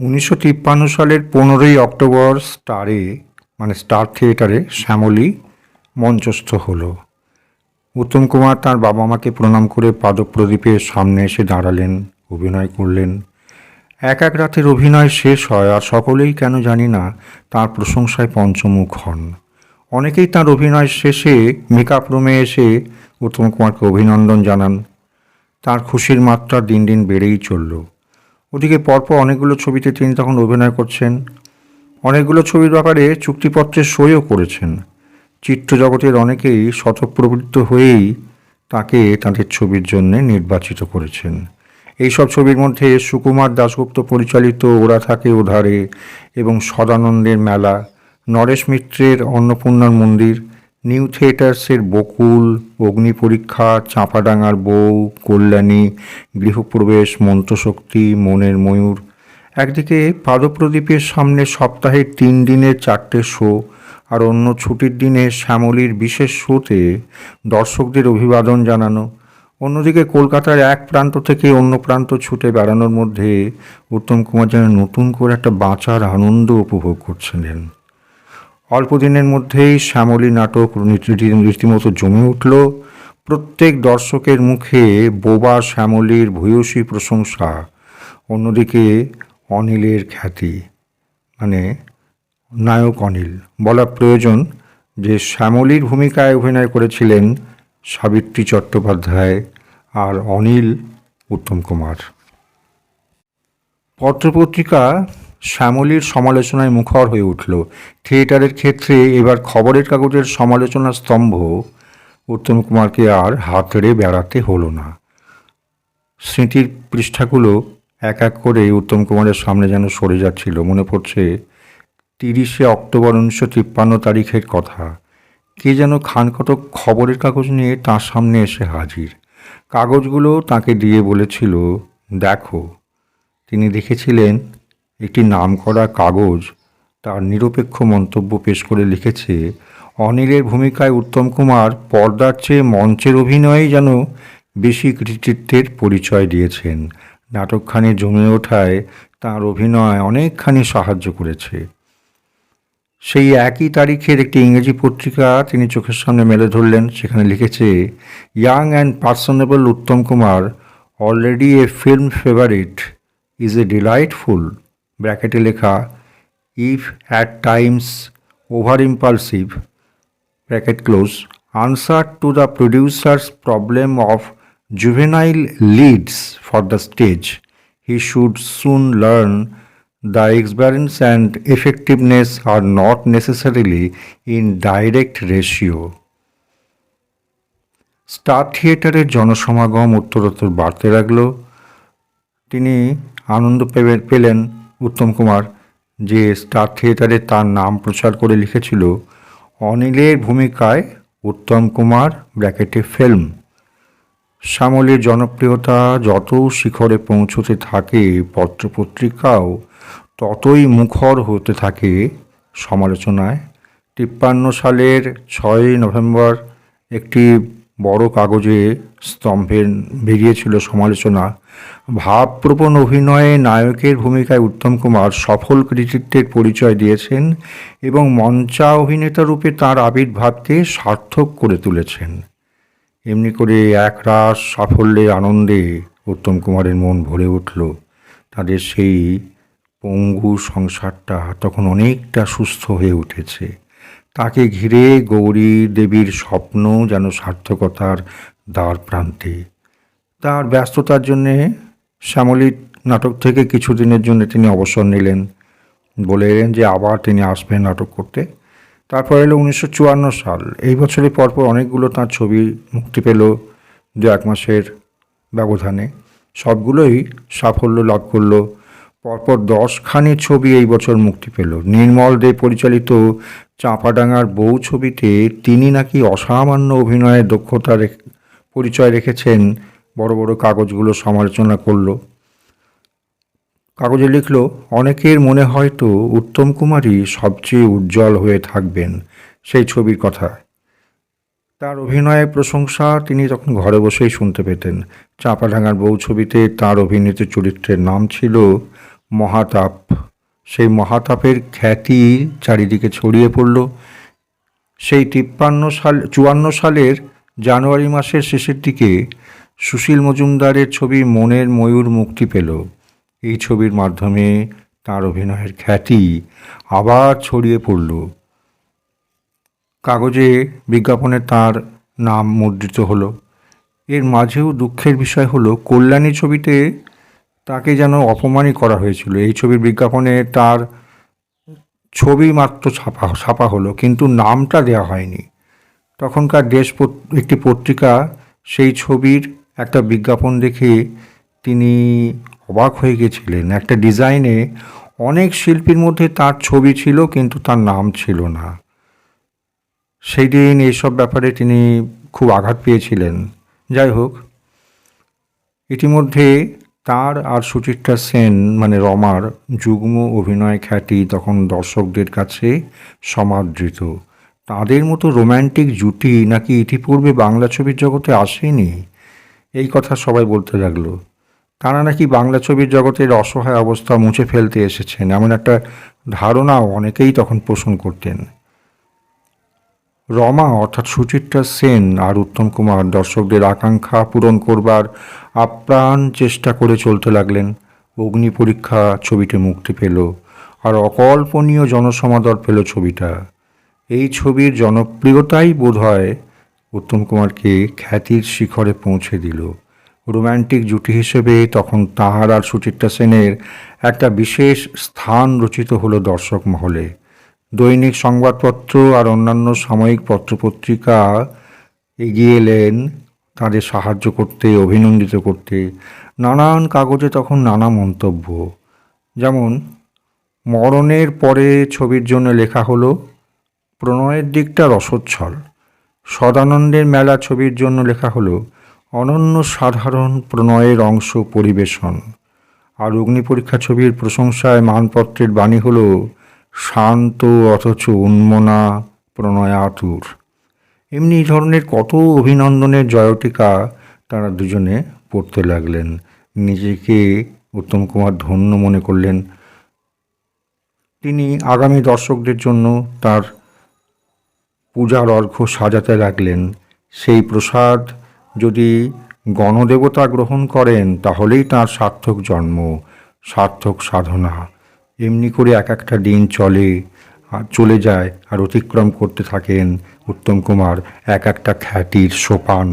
উনিশশো তিপ্পান্ন সালের পনেরোই অক্টোবর স্টারে মানে স্টার থিয়েটারে শ্যামলী মঞ্চস্থ হলো। উত্তম কুমার তার বাবা মাকে প্রণাম করে পাদপ্রদীপের সামনে এসে দাঁড়ালেন, অভিনয় করলেন। এক এক রাতের অভিনয় শেষ হয় আর সকলেই কেন জানি না তার প্রশংসায় পঞ্চমুখ হন। অনেকেই তার অভিনয় শেষে মেকআপ রুমে এসে উত্তম কুমারকে অভিনন্দন জানান। তার খুশির মাত্রা দিন দিন বেড়েই চলল। ওদিকে পরপর অনেকগুলো ছবিতে তিনি তখন অভিনয় করছেন। অনেকগুলো ছবির ব্যাপারে চুক্তিপত্রে সইও করেছেন। চিত্রজগতের অনেকেই স্বতঃপ্রবৃত্ত হয়েই তাকে তাদের ছবির জন্য নির্বাচিত করেছেন। এইসব ছবির মধ্যে সুকুমার দাশগুপ্ত পরিচালিত ওরা থাকে ওধারে এবং সদানন্দের মেলা, নরেশ মিত্রের অন্নপূর্ণার মন্দির নিউ থিয়েটার্সের বকুল, অগ্নি পরীক্ষা, চাঁপাডাঙ্গার বউ, কল্যাণী, গৃহপ্রবেশ, মন্ত্রশক্তি, মনের ময়ূর। একদিকে পাদপ্রদীপের সামনে সপ্তাহে তিন দিনের চারটে শো, আর অন্য ছুটির দিনে শ্যামলীর বিশেষ শোতে দর্শকদের অভিবাদন জানানো। অন্যদিকে কলকাতার এক প্রান্ত থেকে অন্য প্রান্ত ছুটে বেড়ানোর মধ্যে উত্তম কুমার যেন নতুন করে একটা বাঁচার আনন্দ উপভোগ করছিলেন। অল্প দিনের মধ্যেই শ্যামলী নাটক রীতি- রীতিমতো জমে উঠল। প্রত্যেক দর্শকের মুখে বোবা শ্যামলীর ভূয়সী প্রশংসা, অন্যদিকে অনিলের খ্যাতি। মানে নায়ক অনিল। বলা প্রয়োজন যে শ্যামলীর ভূমিকায় অভিনয় করেছিলেন সাবিত্রী চট্টোপাধ্যায় আর অনিল উত্তম কুমার। পত্রপত্রিকা শ্যামলীর সমালোচনায় মুখর হয়ে উঠল। থিয়েটারের ক্ষেত্রে এবার খবরের কাগজের সমালোচনা স্তম্ভ উত্তম কুমারকে আর হাতড়ে বেড়াতে হলো না। স্মৃতির পৃষ্ঠাগুলো এক এক করে উত্তম কুমারের সামনে যেন সরে যাচ্ছিল। মনে পড়ছে তিরিশে অক্টোবর উনিশশো তিপ্পান্ন তারিখের কথা। কে যেন খানকটক খবরের কাগজ নিয়ে তার সামনে এসে হাজির। কাগজগুলো তাকে দিয়ে বলেছিল, দেখো, তিনি দেখেছিলেন একটি নামকরা কাগজ তার নিরপেক্ষ মন্তব্য পেশ করে লিখেছে, অনিলের ভূমিকায় উত্তম কুমার পর্দার চেয়ে মঞ্চের অভিনয়েই যেন বেশি কৃতিত্বের পরিচয় দিয়েছেন। নাটকখানি জমে ওঠায় তার অভিনয় অনেকখানি সাহায্য করেছে। সেই একই তারিখের একটি ইংরেজি পত্রিকা তিনি চোখের সামনে মেলে ধরলেন, সেখানে লিখেছে, young and personable Uttam Kumar, already a film favourite, is a delightful. ব্র্যাকেটে লেখা if at times over impulsive bracket close answer to the producers problem of juvenile leads for the stage he should soon learn the experience and effectiveness are not necessarily in direct ratio star থিয়েটারের জনসমাগম উত্তরোত্তর বাড়তে লাগল। তিনি আনন্দ পেলেন উত্তম কুমার, যে star থিয়েটারে তার নাম প্রচার করে লিখেছিল, অনিলের ভূমিকায় উত্তম কুমার, ব্র্যাকেটে ফিল্ম। শ্যামলের জনপ্রিয়তা যত শিখরে পৌঁছতে থাকে, পত্রপত্রিকাও ততই মুখর হতে থাকে সমালোচনায়। তিপ্পান্ন সালের ছয়ই নভেম্বর একটি বড় কাগজে স্তম্ভে বেরিয়েছিল সমালোচনা। ভাবপ্রবণ অভিনয়ে নায়কের ভূমিকায় উত্তম কুমার সফল কৃতিত্বের পরিচয় দিয়েছেন এবং মঞ্চা অভিনেতা রূপে তাঁর আবির্ভাবকে সার্থক করে তুলেছেন। এমনি করে একরাশ সাফল্যের আনন্দে উত্তম কুমারের মন ভরে উঠল। তাদের সেই পঙ্গু সংসারটা তখন অনেকটা সুস্থ হয়ে উঠেছে। তাকে ঘিরে গৌরী দেবীর স্বপ্ন যেন সার্থকতার দ্বার প্রান্তে। তার ব্যস্ততার জন্যে শ্যামলী নাটক থেকে কিছুদিনের জন্য তিনি অবসর নিলেন। বলে এলেন যে আবার তিনি আসবেন নাটক করতে। তারপর এলো উনিশশো চুয়ান্ন সাল। এই বছরের পরপর অনেকগুলো তার ছবি মুক্তি পেল দু এক মাসের ব্যবধানে। সবগুলোই সাফল্য লাভ করল পরপর দশখানি ছবি এই বছর মুক্তি পেল। নির্মল দে পরিচালিত চাঁপাডাঙ্গার বউ ছবিতে তিনি নাকি অসামান্য অভিনয়ের দক্ষতা পরিচয় রেখেছেন, বড় বড় কাগজগুলো সমালোচনা করল। কাগজে লিখল, অনেকের মনে হয়তো উত্তম কুমারই সবচেয়ে উজ্জ্বল হয়ে থাকবেন। সেই ছবির কথা। তার অভিনয়ের প্রশংসা তিনি তখন ঘরে বসেই শুনতে পেতেন। চাঁপাডাঙ্গার বউ ছবিতে তার অভিনীত চরিত্রের নাম ছিল মহাতাপ। সেই মহাতাপের খ্যাতি চারিদিকে ছড়িয়ে পড়ল। সেই তিপ্পান্ন সাল, চুয়ান্ন সালের জানুয়ারি মাসের শেষের দিকে সুশীল মজুমদারের ছবি মনের ময়ূর মুক্তি পেল। এই ছবির মাধ্যমে তার অভিনয়ের খ্যাতি আবার ছড়িয়ে পড়ল। কাগজে বিজ্ঞাপনে তার নাম মুদ্রিত হলো। এর মাঝেও দুঃখের বিষয় হলো, কল্যাণী ছবিতে তাকে যেন অপমানই করা হয়েছিল। এই ছবির বিজ্ঞাপনে তার ছবি মাত্র ছাপা ছাপা হলো, কিন্তু নামটা দেওয়া হয়নি। তখনকার দেশ একটি পত্রিকা সেই ছবির একটা বিজ্ঞাপন দেখে তিনি অবাক হয়ে গেছিলেন। একটা ডিজাইনে অনেক শিল্পীর মধ্যে তার ছবি ছিল, কিন্তু তার নাম ছিল না। সেই দিন এইসব ব্যাপারে তিনি খুব আঘাত পেয়েছিলেন। যাই হোক, ইতিমধ্যে তার আর সুচিত্রা সেন মানে রমার, যুগ্ম অভিনয় খ্যাতি তখন দর্শকদের কাছে সমাদৃত। তাদের মতো রোম্যান্টিক জুটি নাকি ইতিপূর্বে বাংলা ছবির জগতে আসেনি? এই কথা সবাই বলতে লাগল। তারা নাকি বাংলা ছবির জগতের অসহায় অবস্থা মুছে ফেলতে এসেছেন, এমন একটা ধারণাও অনেকেই তখন পোষণ করতেন। রমা অর্থাৎ সুচিত্রা সেন আর উত্তম কুমার দর্শকদের আকাঙ্ক্ষা পূরণ করবার আপ্রাণ চেষ্টা করে চলতে লাগলেন। অগ্নি পরীক্ষা ছবিতে মুক্তি পেল আর অকল্পনীয় জনসমাদর পেল ছবিটা। এই ছবির জনপ্রিয়তাই বোধহয় উত্তম কুমারকে খ্যাতির শিখরে পৌঁছে দিল। রোম্যান্টিক জুটি হিসেবে তখন তাহার আর সুচিত্রা সেনের একটা বিশেষ স্থান রচিত হলো দর্শক মহলে। দৈনিক সংবাদপত্র আর অন্যান্য সাময়িক পত্রপত্রিকা এগিয়ে এলেন তাদের সাহায্য করতে, অভিনন্দিত করতে। নানান কাগজে তখন নানা মন্তব্য। যেমন, মরণের পরে ছবির জন্য লেখা হলো, প্রণয়ের দিকটা রসচ্ছল। সদানন্দের মেলা ছবির জন্য লেখা হলো, অনন্য সাধারণ প্রণয়ের অংশ পরিবেশন। আর অগ্নি পরীক্ষা ছবির প্রশংসায় মানপত্রের বাণী হলো শান্ত অথচ উন্মনা প্রণয়াতুর। এমনি ধরনের কত অভিনন্দনের জয়টিকা তারা দুজনে পড়তে লাগলেন। নিজেকে উত্তম কুমার ধন্য মনে করলেন। তিনি আগামী দর্শকদের জন্য তার পূজার অর্ঘ্য সাজাতে লাগলেন। সেই প্রসাদ যদি গণদেবতা গ্রহণ করেন, তাহলেই তার সার্থক জন্ম, সার্থক সাধনা। এমনি করে এক একটা দিন চলে, আর চলে যায় আর অতিক্রম করতে থাকেন উত্তম কুমার, এক একটা খ্যাতির সোপান।